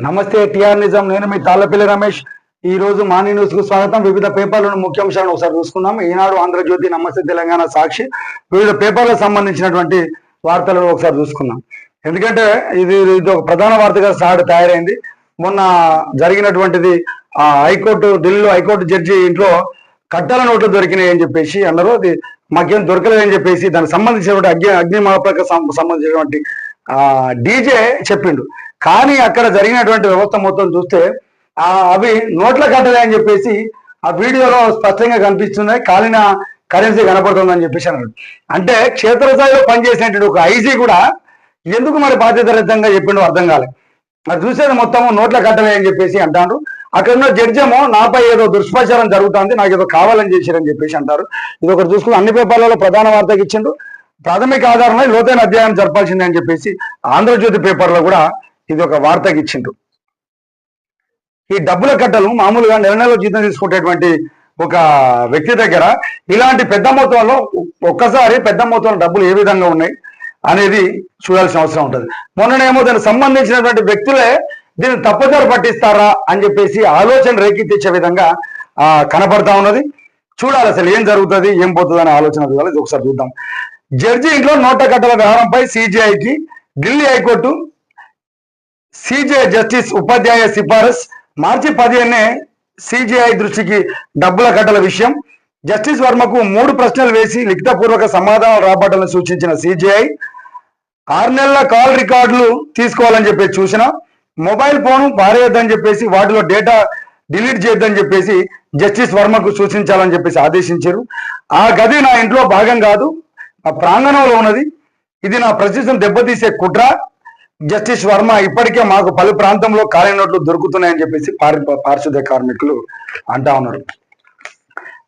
నమస్తే టిఆర్ నిజం. నేను మీ తాళ్ళపల్లి రమేష్. ఈ రోజు మార్నింగ్ న్యూస్కు స్వాగతం. వివిధ పేపర్లను ముఖ్యాంశాలను ఒకసారి చూసుకుందాం. ఈనాడు ఆంధ్రజ్యోతి నమస్తే తెలంగాణ సాక్షి. వివిధ పేపర్లకు సంబంధించినటువంటి వార్తలను ఒకసారి చూసుకుందాం. ఎందుకంటే ఇది ఇది ఒక ప్రధాన వార్తగా సాడు తయారైంది. మొన్న జరిగినటువంటిది ఆ హైకోర్టు ఢిల్లీలో హైకోర్టు జడ్జి ఇంట్లో కట్టాల నోట్లు దొరికినాయి అని చెప్పేసి అన్నారు. అది మాకేం దొరకలేదని చెప్పేసి దానికి సంబంధించినటువంటి అగ్ని అగ్ని సం- సంబంధించినటువంటి డీజే చెప్పిండు. కానీ అక్కడ జరిగినటువంటి వ్యవస్థ మొత్తం చూస్తే ఆ అవి నోట్ల కట్టలే అని చెప్పేసి ఆ వీడియోలో స్పష్టంగా కనిపిస్తున్నాయి. కాలిన కరెన్సీ కనపడుతుందని చెప్పేసి అన్నాడు అంటే క్షేత్రస్థాయిలో పనిచేసినటువంటి ఒక ఐజీ కూడా ఎందుకు మరి బాధ్యతరహితంగా చెప్పిండో అర్థం కాలేదు అది చూసేది మొత్తము నోట్ల కట్టలే అని చెప్పేసి అంటారు అక్కడ ఉన్న జడ్జేమో నాపై ఏదో దుష్ప్రచారం జరుగుతుంది నాకు ఏదో కావాలని చేశారని చెప్పేసి అంటారు. ఇది ఒకటి చూసుకుని అన్ని పేపర్లలో ప్రధాన వార్తకి ఇచ్చిండు ప్రాథమిక ఆధారంలో లోతైన అధ్యయనం జరపాల్సిందే అని చెప్పేసి ఆంధ్రజ్యోతి పేపర్లో కూడా ఇది ఒక వార్తకి ఇచ్చిండు ఈ డబ్బుల కట్టలు మామూలుగా నెల నెల జీతం తీసుకునేటువంటి ఒక వ్యక్తి దగ్గర ఇలాంటి పెద్ద మొత్తంలో ఒక్కసారి పెద్ద మొత్తంలో డబ్బులు ఏ విధంగా ఉన్నాయి అనేది చూడాల్సిన అవసరం ఉంటుంది. మొన్ననేమో దానికి సంబంధించినటువంటి వ్యక్తులే దీన్ని తప్పుదారు పట్టిస్తారా అని చెప్పేసి ఆలోచన రేకెత్తించే విధంగా కనపడతా ఉన్నది. చూడాలి అసలు ఏం జరుగుతుంది ఏం పోతుంది అనే ఆలోచన చూడాలి ఇది ఒకసారి చూద్దాం. జడ్జి ఇంట్లో నోట కట్టల వ్యవహారంపై సిజిఐకి Delhi high court C J I justice Upadhyaya సిఫారసు. మార్చి పదిహేనే సిజిఐ దృష్టికి డబ్బుల కట్టల విషయం. జస్టిస్ వర్మకు మూడు ప్రశ్నలు వేసి లిఖితపూర్వక సమాధానం రాబట్టాలని సూచించిన సిజిఐ ఆరు నెలల కాల్ రికార్డులు తీసుకోవాలని చెప్పేసి చూసిన మొబైల్ ఫోన్ పారేయొద్దని చెప్పేసి వాటిలో డేటా డిలీట్ చేయొద్దని చెప్పేసి జస్టిస్ వర్మకు సూచించాలని చెప్పేసి ఆదేశించారు. ఆ గది నా ఇంట్లో భాగం కాదు. ఆ ప్రాంగణంలో ఉన్నది. ఇది నా ప్రతిష్టను దెబ్బతీసే కుట్ర. జస్టిస్ వర్మ ఇప్పటికే మాకు పలు ప్రాంతంలో ఖాళీ నోట్లు దొరుకుతున్నాయని చెప్పేసి పారి పారిశుద్ధ్య కార్మికులు అంటా ఉన్నారు.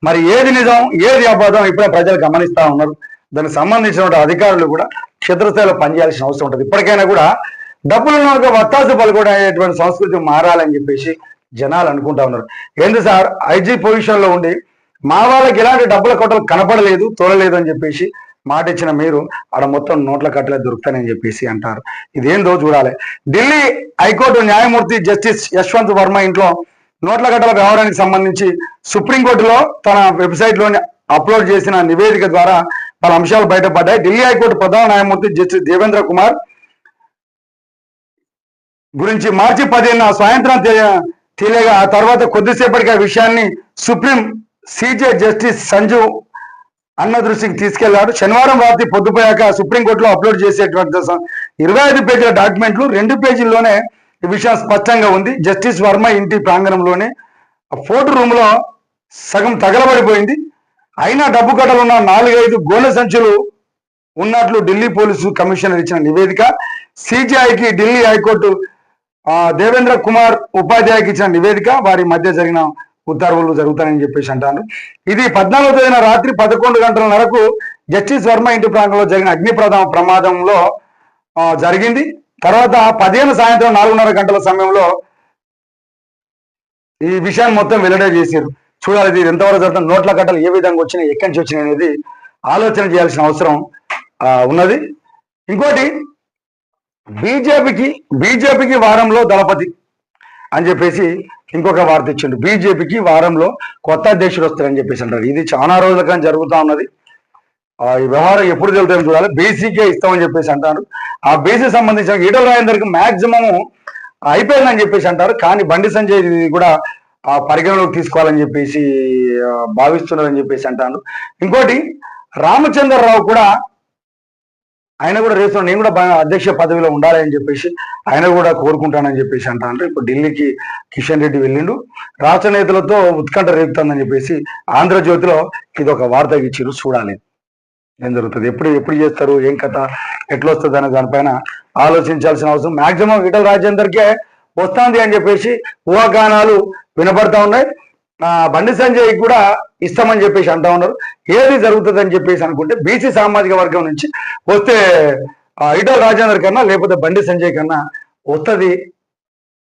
మరి ఏది నిజం ఏది అబద్ధం ఇప్పుడే ప్రజలు గమనిస్తా ఉన్నారు. దానికి సంబంధించిన అధికారులు కూడా క్షేత్రస్థాయిలో పనిచేయాల్సిన అవసరం ఉంటుంది. ఇప్పటికైనా కూడా డబ్బులు ఉన్నోళ్ళకి వత్తాసు పలుకోవడం సంస్కృతి మారాలని చెప్పేసి జనాలు అనుకుంటా ఉన్నారు. ఏంది సార్ ఐజీ పొజిషన్లో ఉండి మా వాళ్ళకి ఎలాంటి డబ్బుల కొట్టలు కనపడలేదు తోలలేదు అని చెప్పేసి మాట ఇచ్చిన మీరు ఆడ మొత్తం నోట్ల కట్టలే దొరుకుతాయని చెప్పేసి అంటారు. ఇదేందో చూడాలి. ఢిల్లీ హైకోర్టు న్యాయమూర్తి జస్టిస్ యశ్వంత్ వర్మ ఇంట్లో నోట్ల కట్టల వ్యవహారానికి సంబంధించి సుప్రీంకోర్టులో తన వెబ్సైట్లోని అప్లోడ్ చేసిన నివేదిక ద్వారా పలు అంశాలు బయటపడ్డాయి. ఢిల్లీ హైకోర్టు ప్రధాన న్యాయమూర్తి జస్టిస్ దేవేంద్ర కుమార్ గురించి మార్చి పదిహేను సాయంత్రం తెలియగా ఆ తర్వాత కొద్దిసేపటికి ఆ విషయాన్ని సుప్రీం సీజే జస్టిస్ సంజు అన్న దృష్టికి తీసుకెళ్ళాడు. శనివారం రాత్రి పొద్దుపోయాక సుప్రీంకోర్టులో అప్లోడ్ చేసేటువంటి ఇరవై ఐదు పేజీల డాక్యుమెంట్లు రెండు పేజీల్లోనే ఈ విషయం స్పష్టంగా ఉంది. జస్టిస్ వర్మ ఇంటి ప్రాంగణంలోనే ఫోర్ట్ రూమ్లో సగం తగలబడిపోయింది. అయినా డబ్బు కట్టలున్న నాలుగైదు గోనె సంచులు ఉన్నట్లు ఢిల్లీ పోలీసు కమిషనర్ ఇచ్చిన నివేదిక. సిజిఐకి ఢిల్లీ హైకోర్టు దేవేంద్ర కుమార్ ఉపాధ్యాయకి ఇచ్చిన నివేదిక. వారి మధ్య జరిగిన ఉత్తర్వులు జరుగుతాయని చెప్పేసి అంటాను ఇది పద్నాలుగో తేదీన రాత్రి పదకొండు గంటల వరకు జస్టిస్ వర్మ ఇంటి ప్రాంతంలో జరిగిన అగ్ని ప్రమాదంలో జరిగింది. తర్వాత పదిహేను సాయంత్రం నాలుగున్నర గంటల సమయంలో ఈ విషయాన్ని మొత్తం వెల్లడే చేశారు. చూడాలి ఇది ఎంతవరకు జరుగుతుంది నోట్ల కట్టలు ఏ విధంగా వచ్చినాయి ఎక్కడి నుంచి వచ్చినాయి అనేది ఆలోచన చేయాల్సిన అవసరం ఉన్నది. ఇంకోటి బీజేపీకి బీజేపీకి వారంలో దళపతి అని చెప్పేసి ఇంకొక వార్త ఇచ్చిండు. బీజేపీకి వారంలో కొత్త అధ్యక్షుడు వస్తారని చెప్పేసి అంటారు. ఇది చాలా రోజుల కానీ జరుగుతూ ఉన్నది. ఆ, ఈ వ్యవహారం ఎప్పుడు జరుగుతుందని చూడాలి. బీసీకే ఇస్తామని చెప్పేసి అంటారు. ఆ బీసీ సంబంధించిన ఈటల రాజేందర్కి మ్యాక్సిమము అయిపోయిందని చెప్పేసి అంటారు. కానీ బండి సంజయ్ కూడా ఆ పరిగణలోకి తీసుకోవాలని చెప్పేసి భావిస్తున్నారని చెప్పేసి అంటాను ఇంకోటి రామచంద్రరావు కూడా ఆయన కూడా రేపు నేను కూడా అధ్యక్ష పదవిలో ఉండాలి అని చెప్పేసి ఆయన కూడా కోరుకుంటానని చెప్పేసి అంటా అంటే ఇప్పుడు ఢిల్లీకి కిషన్ రెడ్డి వెళ్ళిండు. రాష్ట్ర నేతలతో ఉత్కంఠ రేపుతుందని చెప్పేసి ఆంధ్రజ్యోతిలో ఇది ఒక వార్త ఇచ్చిరు చూడాలి. ఏం జరుగుతుంది? ఎప్పుడు ఎప్పుడు చేస్తారు? ఏం కథ? ఎట్లా వస్తుంది అనే దానిపైన ఆలోచించాల్సిన అవసరం. మాక్సిమం ఈటల రాజేందర్కే వస్తుంది అని చెప్పేసి ఊహాగానాలు వినపడతా ఉన్నాయి. బండి సంజయ్ కూడా ఇస్తామని చెప్పేసి అంటా ఉన్నారు. ఏది జరుగుతుందని చెప్పేసి అనుకుంటే బీసీ సామాజిక వర్గం నుంచి వస్తే ఆ, రాజేందర్ కన్నా లేకపోతే బండి సంజయ్ కన్నా వస్తుంది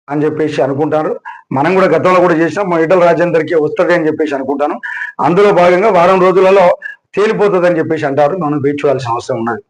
అని చెప్పేసి అనుకుంటారు. మనం కూడా గతంలో కూడా చేసినాం. మా ఈటల రాజేందర్కి వస్తుంది అని చెప్పేసి అనుకుంటాను. అందులో భాగంగా వారం రోజులలో తేలిపోతుంది అని చెప్పేసి అంటారు. మనం వేచి చూడాల్సిన అవసరం ఉన్నది.